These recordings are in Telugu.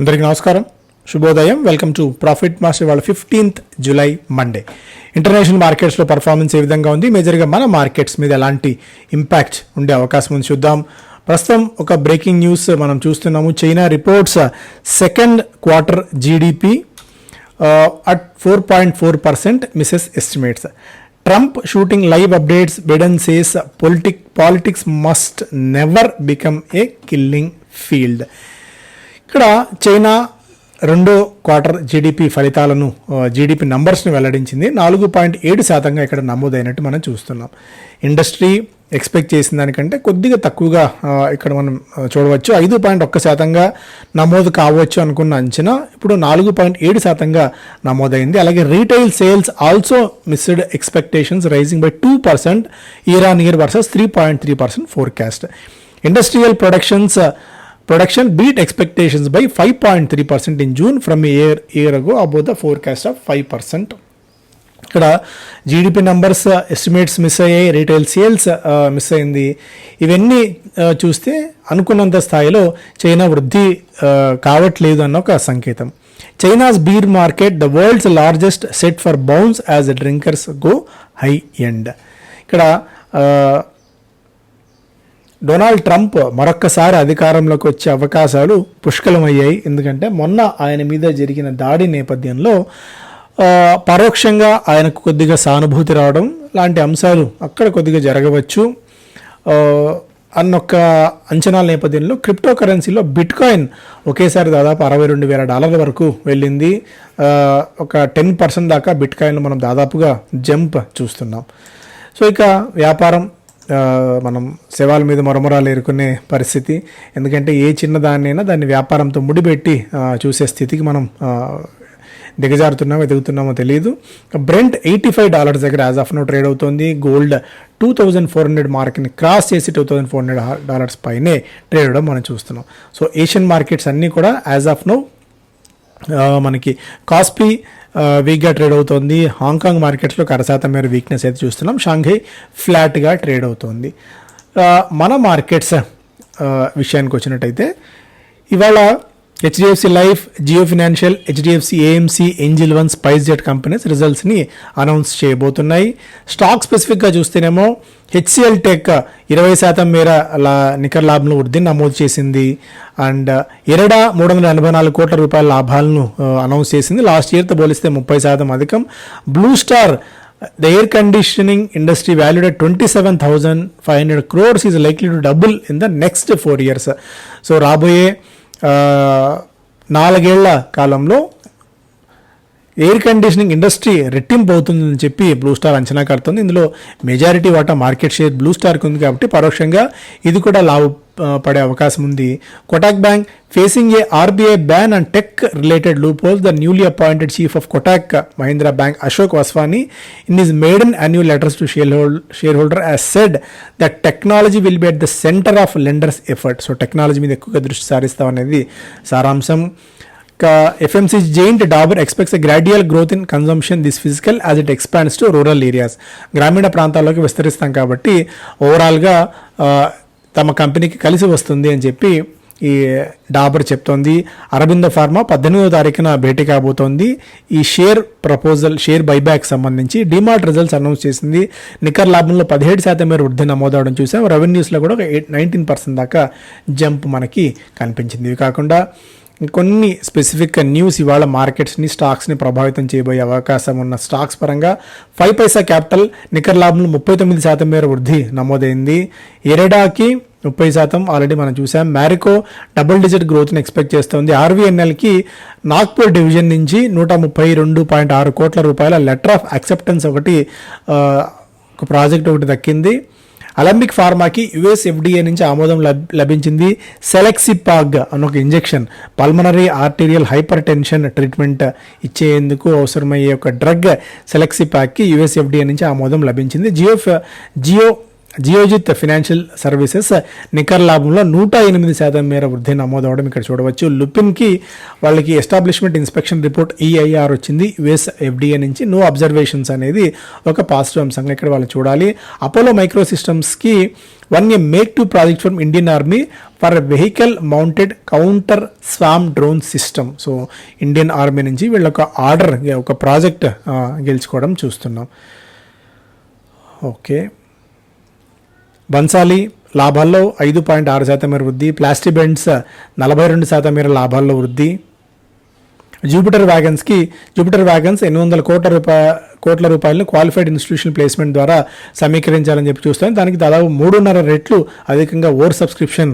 అందరికీ నమస్కారం. శుభోదయం. వెల్కమ్ టు ప్రాఫిట్ మాస్టర్ వాళ్ళ ఫిఫ్టీన్త్ జూలై మండే ఇంటర్నేషనల్ మార్కెట్స్లో పర్ఫార్మెన్స్ ఏ విధంగా ఉంది? మేజర్గా మన మార్కెట్స్ మీద ఎలాంటి ఇంపాక్ట్ ఉండే అవకాశం ఉంది చూద్దాం. ప్రస్తుతం ఒక బ్రేకింగ్ న్యూస్ మనం చూస్తున్నాము. China reports second quarter GDP at four point four percent misses estimates Trump shooting live updates Biden says politic politics must never become a killing field ఇక్కడ చైనా రెండో క్వార్టర్ జీడిపి ఫలితాలను జీడిపి నంబర్స్ని వెల్లడించింది. నాలుగు పాయింట్ ఏడు శాతంగా ఇక్కడ నమోదైనట్టు మనం చూస్తున్నాం. ఇండస్ట్రీ ఎక్స్పెక్ట్ చేసిన దానికంటే కొద్దిగా తక్కువగా ఇక్కడ మనం చూడవచ్చు. ఐదు పాయింట్ ఒక్క శాతంగా నమోదు కావచ్చు అనుకున్న అంచనా ఇప్పుడు నాలుగు పాయింట్ ఏడు శాతంగా నమోదైంది. అలాగే retail sales also missed expectations rising by two percent year on year versus three point three percent forecast. Industrial productions production beat expectations by five point three percent in June from year year ago about the forecast of five percent ఇక్కడ జీడిపి నంబర్స్ ఎస్టిమేట్స్ మిస్ అయ్యాయి రీటైల్ సేల్స్ మిస్ అయింది. ఇవన్నీ చూస్తే అనుకున్నంత స్థాయిలో చైనా వృద్ధి కావట్లేదు అన్న ఒక సంకేతం. China's beer market the world's largest set for bounce as drinkers go high end ఇక్కడ డొనాల్డ్ ట్రంప్ మరొక్కసారి అధికారంలోకి వచ్చే అవకాశాలు పుష్కలమయ్యాయి. ఎందుకంటే మొన్న ఆయన మీద జరిగిన దాడి నేపథ్యంలో పరోక్షంగా ఆయనకు కొద్దిగా సానుభూతి రావడం లాంటి అంశాలు అక్కడ కొద్దిగా జరగవచ్చు. అన్నొక్క అంచనాల నేపథ్యంలో క్రిప్టో కరెన్సీలో బిట్ కాయిన్ ఒకేసారి దాదాపు అరవై రెండు వేల డాలర్ల వరకు వెళ్ళింది. ఒక టెన్ పర్సెంట్ దాకా బిట్ కాయిన్లో మనం దాదాపుగా జంప్ చూస్తున్నాం. సో ఇక వ్యాపారం మనం శవాల మీద మరమరాలు ఎరుకునే పరిస్థితి. ఎందుకంటే ఏ చిన్న దాన్నైనా దాన్ని వ్యాపారంతో ముడిపెట్టి చూసే స్థితికి మనం దిగజారుతున్నామో ఎదుగుతున్నామో తెలియదు బ్రెంట్ ఎయిటీ ఫైవ్ డాలర్స్ దగ్గర యాజ్ ఆఫ్ నో ట్రేడ్ అవుతుంది. Gold two thousand four hundred మార్క్ని cross చేసి two thousand four hundred dollars పైనే ట్రేడ్ అవ్వడం మనం చూస్తున్నాం. సో ఏషియన్ మార్కెట్స్ అన్నీ కూడా యాజ్ ఆఫ్ నో మనకి కాస్పీ వీక్గా ట్రేడ్ అవుతోంది. హాంకాంగ్ మార్కెట్స్లో కరశాతం మేర వీక్నెస్ అయితే చూస్తున్నాం. షాంఘై ఫ్లాట్గా ట్రేడ్ అవుతోంది. మన మార్కెట్స్ విషయానికి వచ్చినట్టయితే ఇవాళ HDFC life Jio financial HDFC AMC angel one SpiceJet companies రిజల్ట్స్ని announce చేయబోతున్నాయి. స్టాక్ స్పెసిఫిక్గా చూస్తేనేమో హెచ్సిఎల్ టెక్ ఇరవై శాతం మేర లా నికర లాభంలో వృద్ధిని నమోదు చేసింది. అండ్ ఎరడా మూడు వందల ఎనభై నాలుగు కోట్ల రూపాయల లాభాలను అనౌన్స్ చేసింది. లాస్ట్ ఇయర్తో పోలిస్తే ముప్పై శాతం అధికం. Blue Star the air conditioning industry valued at twenty seven thousand five hundred crores is likely to double in the next four years so రాబోయే నాలుగేళ్ళ కాలంలో ఎయిర్ కండిషనింగ్ ఇండస్ట్రీ రెట్టింపు అవుతుందని చెప్పి బ్లూ స్టార్ అంచనా కడుతుంది. ఇందులో మెజారిటీ వాటా మార్కెట్ షేర్ బ్లూ స్టార్కి ఉంది కాబట్టి పరోక్షంగా ఇది కూడా లాభ పడే అవకాశం ఉంది. Kotak Bank facing a RBI ban and tech related loop holes the newly appointed chief of Kotak Mahindra Bank Ashok Vaswani in his maiden annual letters to share hold share holder has said that technology will be at the center of lenders effort so technology మీద ఎక్కువగా దృష్టి సారిస్తాం అనేది సారాంశం. FMC giant Dabur expects a gradual growth in consumption this fiscal as it expands to rural areas గ్రామీణ ప్రాంతాల్లోకి విస్తరిస్తాం కాబట్టి ఓవరాల్గా తమ కంపెనీకి కలిసి వస్తుంది అని చెప్పి ఈ డాబర్ చెప్తోంది. అరబింద ఫార్మా పద్దెనిమిదో తారీఖున భేటీ కాబోతోంది. ఈ షేర్ ప్రపోజల్ షేర్ బైబ్యాక్ సంబంధించి డిమార్ట్ రిజల్ట్స్ అనౌన్స్ చేసింది. నికర్ లాభంలో పదిహేడు శాతం మేర వృద్ధి నమోదవడం చూసాం. రెవెన్యూస్లో కూడా ఒక ఎయిట్ నైన్టీన్ పర్సెంట్ దాకా జంప్ మనకి కనిపించింది. ఇవి కాకుండా కొన్ని స్పెసిఫిక్గా న్యూస్ ఇవాళ మార్కెట్స్ని స్టాక్స్ని ప్రభావితం చేయబోయే అవకాశం ఉన్న స్టాక్స్ పరంగా ఫైవ్ పైసా క్యాపిటల్ నికర లాభంలో ముప్పై తొమ్మిది శాతం మేర వృద్ధి నమోదైంది. ఎరెడాకి ముప్పై శాతం ఆల్రెడీ మనం చూసాం. మ్యారికో డబుల్ డిజిట్ గ్రోత్ని ఎక్స్పెక్ట్ చేస్తోంది. ఆర్వీఎన్ఎల్కి నాగ్పూర్ డివిజన్ నుంచి నూట ముప్పై రెండు పాయింట్ ఆరు కోట్ల రూపాయల లెటర్ ఆఫ్ అక్సెప్టెన్స్ ఒకటి ఒక ప్రాజెక్ట్ ఒకటి దక్కింది. అలంబిక్ ఫార్మాకి యుఎస్ ఎఫ్డిఏ నుంచి ఆమోదం లభించింది సెలెక్సిపాగ్ అన్న ఒక injection. Pulmonary arterial hypertension treatment ఇచ్చేందుకు అవసరమయ్యే ఒక డ్రగ్ సెలెక్సిపాక్కి యుఎస్ ఎఫ్డిఏ నుంచి ఆమోదం లభించింది. జియో జియో జియోజిత్ ఫినాన్షియల్ సర్వీసెస్ నికర లాభంలో నూట ఎనిమిది శాతం మేర వృద్ధి నమోదవడం ఇక్కడ చూడవచ్చు. లుపిన్కి వాళ్ళకి ఎస్టాబ్లిష్మెంట్ ఇన్స్పెక్షన్ రిపోర్ట్ ఈఐఆర్ వచ్చింది. యుఎస్ ఎఫ్డిఏ నుంచి నో అబ్జర్వేషన్స్ అనేది ఒక పాజిటివ్ అంశంగా ఇక్కడ వాళ్ళు చూడాలి. Apollo micro సిస్టమ్స్కి one a make two project from Indian army for vehicle mounted counter swarm drone system. So Indian army నుంచి వీళ్ళ ఒక ఆర్డర్ ఒక ప్రాజెక్ట్ గెలుచుకోవడం చూస్తున్నాం. ఓకే. బన్సాలి లాభాల్లో ఐదు పాయింట్ ఆరు శాతం మేర వృద్ధి ప్లాస్టిక్ బెండ్స్ నలభై రెండు శాతం మేర లాభాల్లో వృద్ధి. జూపిటర్ వ్యాగన్స్కి జూపిటర్ వ్యాగన్స్ ఎనిమిది వందల కోట్ల రూపాయ కోట్ల రూపాయలను క్వాలిఫైడ్ ఇన్స్టిట్యూషన్ ప్లేస్మెంట్ ద్వారా సమీకరించాలని చెప్పి చూస్తాం. దానికి దాదాపు మూడున్నర రెట్లు అధికంగా ఓవర్ సబ్స్క్రిప్షన్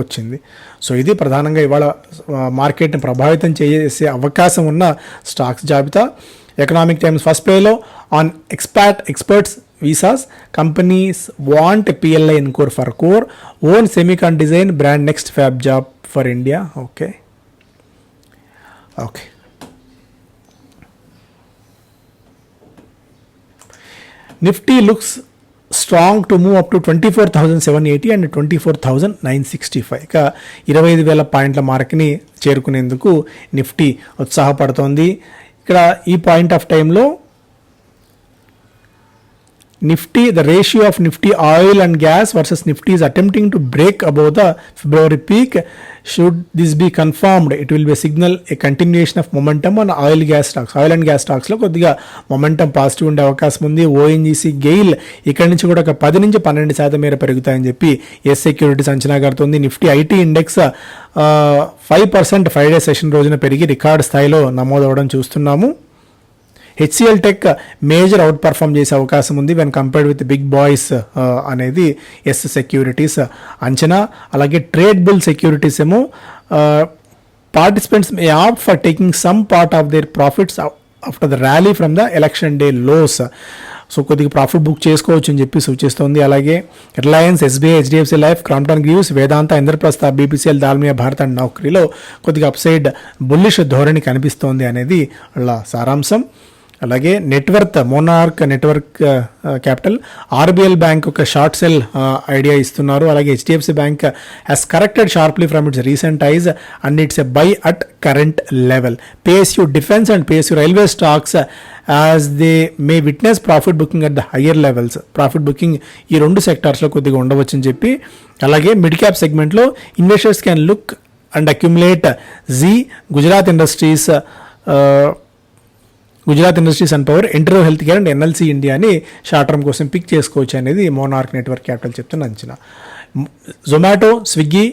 వచ్చింది. సో ఇది ప్రధానంగా ఇవాళ మార్కెట్ని ప్రభావితం చేసే అవకాశం ఉన్న స్టాక్స్ జాబితా. ఎకనామిక్ టైమ్స్ ఫస్ట్ ప్లేలో on expat experts visas companies want PLI in core for core own semicon design brand next fab job for India okay okay Nifty looks strong to move up to twenty four thousand seven eighty and twenty four thousand nine sixty five ఇక ఇరవై ఐదు వేల పాయింట్ల మార్క్ని చేరుకునేందుకు నిఫ్టీ ఉత్సాహపడుతోంది. ఇక్కడ ఈ పాయింట్ ఆఫ్ టైంలో Nifty the ratio of Nifty oil and gas versus Nifty is attempting to break above the February peak should this be confirmed it will be signal a continuation of momentum and oil gas stocks oil and gas స్టాక్స్లో కొద్దిగా మొమెంటమ్ పాజిటివ్ ఉండే అవకాశం ఉంది. ఓఎన్జీసీ గెయిల్ ఇక్కడ నుంచి కూడా ఒక పది నుంచి పన్నెండు శాతం మేర పెరుగుతాయని చెప్పి ఎస్ సెక్యూరిటీస్ అంచనా కడుతుంది Nifty IT index five percent five day session రోజున పెరిగి రికార్డ్ స్థాయిలో నమోదవడం చూస్తున్నాము. HCL tech major out perform చేసే అవకాశం ఉంది when compared with big boys అనేది ఎస్ సెక్యూరిటీస్ అంచనా. అలాగే ట్రేడ్ బిల్ సెక్యూరిటీస్ ఏమో participants may opt for taking some part of their profits after the rally from the election day lows so కొద్దిగా ప్రాఫిట్ బుక్ చేసుకోవచ్చు అని చెప్పి సూచిస్తోంది. అలాగే Reliance SBI HDFC life Crompton Greaves Vedanta Indraprastha BPCL Dalmia Bharat and నౌకరీలో కొద్దిగా అప్సైడ్ బుల్లిష్ ధోరణి కనిపిస్తోంది అనేది వాళ్ళ సారాంశం. అలాగే networth Monarch network capital RBL bank ఒక షార్ట్ సెల్ ఐడియా ఇస్తున్నారు. అలాగే HDFC bank has corrected sharply from its recent highs and it's a buy at current level PSU defence and PSU railway stocks as they may witness profit booking at the higher levels profit booking ఈ రెండు సెక్టార్స్లో కొద్దిగా ఉండవచ్చని చెప్పి అలాగే మిడ్ క్యాప్ సెగ్మెంట్లో investors can look and accumulate G Gujarat industries Gujarat industries and power Entero health care and NLC ఇండియాని షార్ట్ టర్మ్ కోసం పిక్ చేసుకోవచ్చు అనేది మోనార్క్ నెట్వర్క్ క్యాపిటల్ చెప్తున్న అంచనా. జొమాటో స్విగ్గీ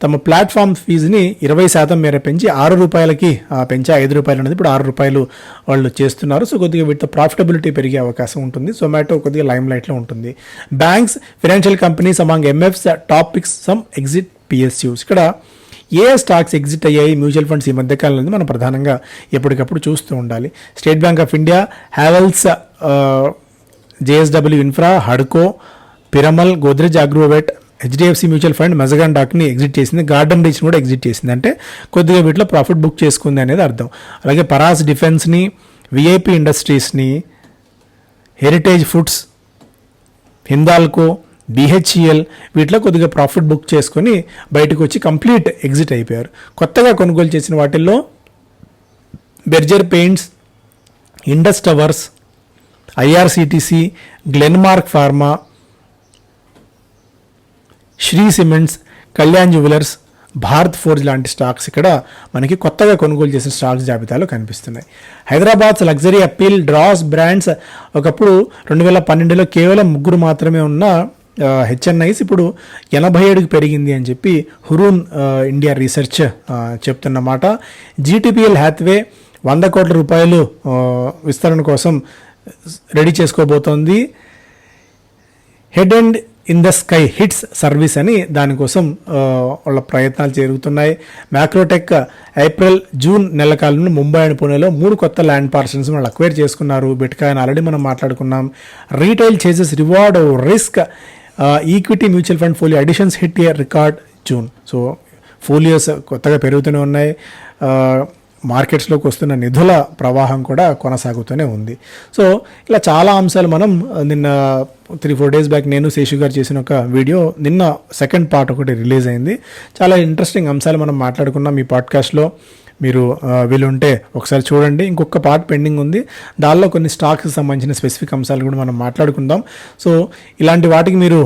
తమ ప్లాట్ఫామ్ ఫీజుని ఇరవై శాతం మేర పెంచి ఆరు రూపాయలకి ఆ, పెంచి ఐదు రూపాయలు అనేది ఇప్పుడు ఆరు రూపాయలు వాళ్ళు చేస్తున్నారు. సో కొద్దిగా వీటితో ప్రాఫిటబిలిటీ పెరిగే అవకాశం ఉంటుంది. జొమాటో కొద్దిగా లైమ్ లైట్లో ఉంటుంది. Banks financial companies among MFs top picks some exit PSUs ఇక్కడ ఏ స్టాక్స్ ఎగ్జిట్ అయ్యాయి? మ్యూచువల్ ఫండ్స్ ఈ మధ్యకాలంలో మనం ప్రధానంగా ఎప్పటికప్పుడు చూస్తూ ఉండాలి. State Bank of India Havells JSW infra హడ్కో Piramal Godrej Agrovet HDFC mutual fund Mazagon డాక్ని exit చేసింది గార్డెన్ రీచ్ కూడా ఎగ్జిట్ చేసింది. అంటే కొద్దిగా వీటిలో ప్రాఫిట్ బుక్ చేసుకుంది అనేది అర్థం. అలాగే పరాస్ డిఫెన్స్ని విఐపి ఇండస్ట్రీస్ని హెరిటేజ్ ఫుడ్స్ హిందాల్కో డిహెచ్ఈఎల్ వీటిలో కొద్దిగా ప్రాఫిట్ బుక్ చేసుకొని బయటకు వచ్చి కంప్లీట్ ఎగ్జిట్ అయిపోయారు. కొత్తగా కొనుగోలు చేసిన వాటిల్లో Berger paints Indus towers IRCTC Glenmark pharma Shree cements Kalyan jewellers Bharat forge లాంటి స్టాక్స్ ఇక్కడ మనకి కొత్తగా కొనుగోలు చేసిన స్టాక్స్ జాబితాలో కనిపిస్తున్నాయి. Hyderabad's luxury appeal draws brands ఒకప్పుడు రెండు వేల పన్నెండులో కేవలం ముగ్గురు మాత్రమే ఉన్న హెచ్ఎన్ఐస్ ఇప్పుడు ఎనభై ఏడుకి పెరిగింది అని చెప్పి హురూన్ ఇండియా రీసెర్చ్ చెప్తున్నమాట జీటీపీఎల్ హ్యాత్వే వంద కోట్ల రూపాయలు విస్తరణ కోసం ready చేసుకోబోతోంది. Head and in the sky hits service అని దానికోసం వాళ్ళ ప్రయత్నాలు జరుగుతున్నాయి. మ్యాక్రోటెక్ ఏప్రిల్ జూన్ నెల కాలంలో ముంబై అండ్ పూణేలో మూడు కొత్త ల్యాండ్ పార్సల్స్ వాళ్ళు అక్వైర్ చేసుకున్నారు. బిట్కాయిన్ ఆల్రెడీ మనం మాట్లాడుకున్నాం. Retail chases reward risk. Equity mutual fund folio additions hit year record June so folios కొత్తగా పెరుగుతూనే ఉన్నాయి. మార్కెట్స్లోకి వస్తున్న నిధుల ప్రవాహం కూడా కొనసాగుతూనే ఉంది. సో ఇలా చాలా అంశాలు మనం నిన్న త్రీ ఫోర్ డేస్ బ్యాక్ నేను శేషు గారు చేసిన ఒక వీడియో నిన్న సెకండ్ పార్ట్ ఒకటి రిలీజ్ అయింది. చాలా ఇంట్రెస్టింగ్ అంశాలు మనం మాట్లాడుకున్నాం ఈ పాడ్కాస్ట్లో మీరు వీలుంటే ఒకసారి చూడండి. ఇంకొక పార్ట్ పెండింగ్ ఉంది. దానిలో కొన్ని స్టాక్స్ సంబంధించిన స్పెసిఫిక్ అంశాలు కూడా మనం మాట్లాడుకుందాం. సో ఇలాంటి వాటికి మీరు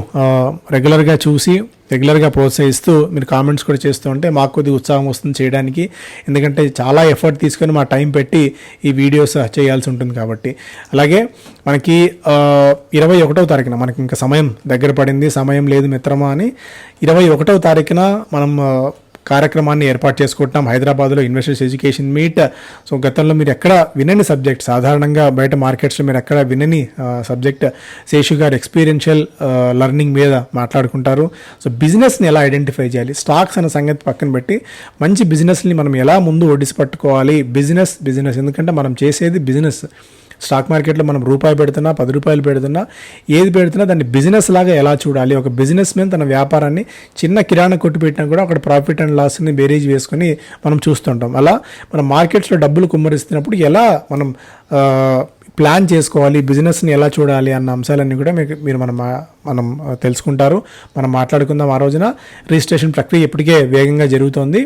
రెగ్యులర్గా చూసి రెగ్యులర్గా ప్రోత్సహిస్తూ మీరు కామెంట్స్ కూడా చేస్తూ ఉంటే మాకు కొద్దిగా ఉత్సాహం వస్తుంది చేయడానికి. ఎందుకంటే చాలా ఎఫర్ట్ తీసుకొని మా టైం పెట్టి ఈ వీడియోస్ చేయాల్సి ఉంటుంది కాబట్టి. అలాగే మనకి ఇరవై ఒకటవ తారీఖున మనకి ఇంకా సమయం దగ్గర పడింది. సమయం లేదు మిత్రమా అని. ఇరవై ఒకటవ తారీఖున మనం కార్యక్రమాన్ని ఏర్పాటు చేసుకుంటున్నాం. హైదరాబాద్లో ఇన్వెస్టర్స్ ఎడ్యుకేషన్ మీట్. సో గతంలో మీరు ఎక్కడ వినని సబ్జెక్ట్ సాధారణంగా బయట మార్కెట్స్లో మీరు ఎక్కడ వినని సబ్జెక్ట్ శేషు గారు ఎక్స్పీరియన్షియల్ లెర్నింగ్ మీద మాట్లాడుకుంటారు. సో బిజినెస్ని ఎలా ఐడెంటిఫై చేయాలి? స్టాక్స్ అనే సంగతి పక్కన పెట్టి మంచి బిజినెస్ని మనం ఎలా ముందు ఒడిసి పట్టుకోవాలి? Business business. ఎందుకంటే మనం చేసేది బిజినెస్. స్టాక్ మార్కెట్లో మనం రూపాయి పెడుతున్నా పది రూపాయలు పెడుతున్నా ఏది పెడుతున్నా దాన్ని బిజినెస్ లాగా ఎలా చూడాలి? ఒక బిజినెస్ మ్యాన్ తన వ్యాపారాన్ని చిన్న కిరాణా కొట్టు పెట్టినా కూడా అక్కడ ప్రాఫిట్ అండ్ లాస్ని బేరేజ్ వేసుకొని మనం చూస్తుంటాం. అలా మనం మార్కెట్స్లో డబ్బులు కుమ్మరిస్తున్నప్పుడు ఎలా మనం ప్లాన్ చేసుకోవాలి? బిజినెస్ని ఎలా చూడాలి? అన్న అంశాలన్నీ కూడా మీకు మీరు మనం మనం తెలుసుకుంటారు. మనం మాట్లాడుకుందాం ఆ రోజున. రిజిస్ట్రేషన్ ప్రక్రియ ఇప్పటికే వేగంగా జరుగుతోంది.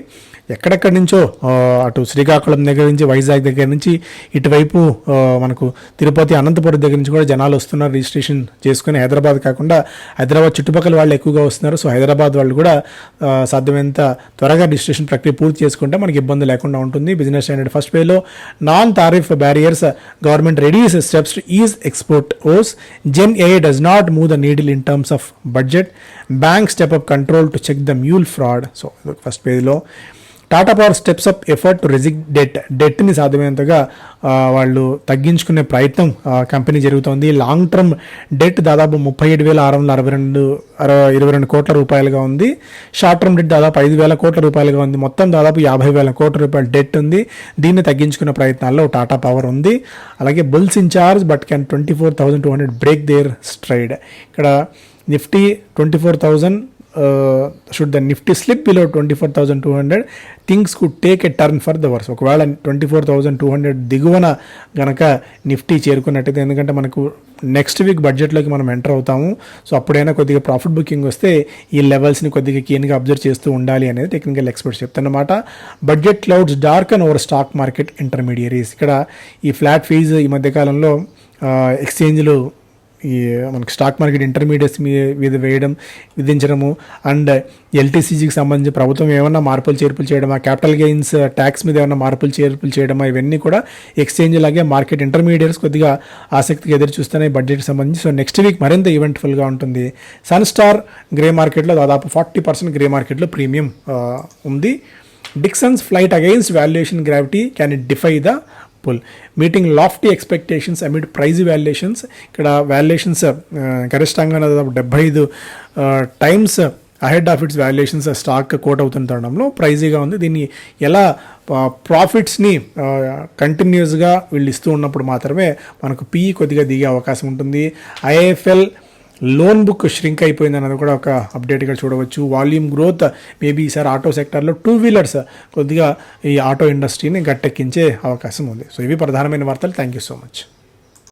ఎక్కడెక్కడి నుంచో అటు శ్రీకాకుళం దగ్గర నుంచి వైజాగ్ దగ్గర నుంచి ఇటువైపు మనకు తిరుపతి అనంతపురం దగ్గర నుంచి కూడా జనాలు వస్తున్నారు రిజిస్ట్రేషన్ చేసుకుని. హైదరాబాద్ కాకుండా హైదరాబాద్ చుట్టుపక్కల వాళ్ళు ఎక్కువగా వస్తున్నారు. సో హైదరాబాద్ వాళ్ళు కూడా సాధ్యమైనంత త్వరగా రిజిస్ట్రేషన్ ప్రక్రియ పూర్తి చేసుకుంటే మనకి ఇబ్బంది లేకుండా ఉంటుంది. బిజినెస్ స్టాండర్డ్ ఫస్ట్ వేలో non tariff barriers government readies steps ease export woes. Gen A does not move the needle in terms of budget. Bank step up control to check the mule fraud. So look first page low. Tata power steps up effort to rejig debt డెట్ని సాధ్యమైనంతగా వాళ్ళు తగ్గించుకునే ప్రయత్నం కంపెనీ జరుగుతోంది. లాంగ్ టర్మ్ డెట్ దాదాపు ముప్పై ఏడు వేల ఆరు వందల అరవై రెండు అరవై ఇరవై రెండు కోట్ల రూపాయలుగా ఉంది. షార్ట్ టర్మ్ డెట్ దాదాపు ఐదు వేల కోట్ల రూపాయలుగా ఉంది. మొత్తం దాదాపు యాభై వేల కోట్ల రూపాయల డెట్ ఉంది. దీన్ని తగ్గించుకునే ప్రయత్నాల్లో టాటా పవర్ ఉంది. అలాగే bulls in charge but can twenty four thousand two hundred break their stride ఇక్కడ Nifty twenty four thousand should the Nifty slip below twenty four thousand two hundred things could take a turn for the worse ఒకవేళ twenty four thousand two hundred దిగువన గనక నిఫ్టీ చేరుకున్నట్టయితే ఎందుకంటే మనకు నెక్స్ట్ వీక్ బడ్జెట్లోకి మనం ఎంటర్ అవుతాము. సో అప్పుడైనా కొద్దిగా ప్రాఫిట్ బుకింగ్ వస్తే ఈ లెవెల్స్ని కొద్దిగా కీన్గా అబ్జర్వ్ చేస్తూ ఉండాలి అనేది technical experts చెప్తున్నమాట. Budget clouds dark and over stock market intermediaries ఇక్కడ ఈ ఫ్లాట్ ఫీజు ఈ మధ్యకాలంలో uh, ఎక్స్చేంజ్లు ఈ మనకి స్టాక్ మార్కెట్ ఇంటర్మీడియట్స్ మీద వేయడం విధించడము అండ్ ఎల్టీసీజీకి సంబంధించి ప్రభుత్వం ఏమైనా మార్పులు చేర్పులు చేయడమా క్యాపిటల్ గెయిన్స్ ట్యాక్స్ మీద ఏమైనా మార్పులు చేర్పులు చేయడమా ఇవన్నీ కూడా ఎక్స్చేంజ్ లాగే మార్కెట్ ఇంటర్మీడియట్స్ కొద్దిగా ఆసక్తిగా ఎదురు చూస్తున్నాయి బడ్జెట్కి సంబంధించి. సో నెక్స్ట్ వీక్ మరింత ఈవెంట్ఫుల్గా ఉంటుంది. సన్ స్టార్ గ్రే మార్కెట్లో దాదాపు ఫార్టీ పర్సెంట్ గ్రే మార్కెట్లో ప్రీమియం ఉంది. Dixon's flight against valuation gravity can it defy the pull meeting lofty expectations amid price valuations ఇక్కడ వాల్యుయేషన్స్ uh, గరిష్టంగా డెబ్బై ఐదు times ahead of its valuations stock quote అవుతున్న తరుణంలో ప్రైజీగా ఉంది. దీన్ని ఎలా uh, ప్రాఫిట్స్ని కంటిన్యూస్గా uh, వీళ్ళు ఇస్తూ ఉన్నప్పుడు మాత్రమే మనకు పీ కొద్దిగా దిగే అవకాశం ఉంటుంది. ఐఎఫ్ఎల్ లోన్ బుక్ ష్రింక్ అయిపోయింది అన్నది కూడా ఒక అప్డేట్గా చూడవచ్చు. వాల్యూమ్ గ్రోత్ మేబీ ఈసారి ఆటో సెక్టర్లో టూ వీలర్స్ కొద్దిగా ఈ ఆటో ఇండస్ట్రీని గట్టెక్కించే అవకాశం ఉంది. సో ఇవి ప్రధానమైన వార్తలు. Thank you so much.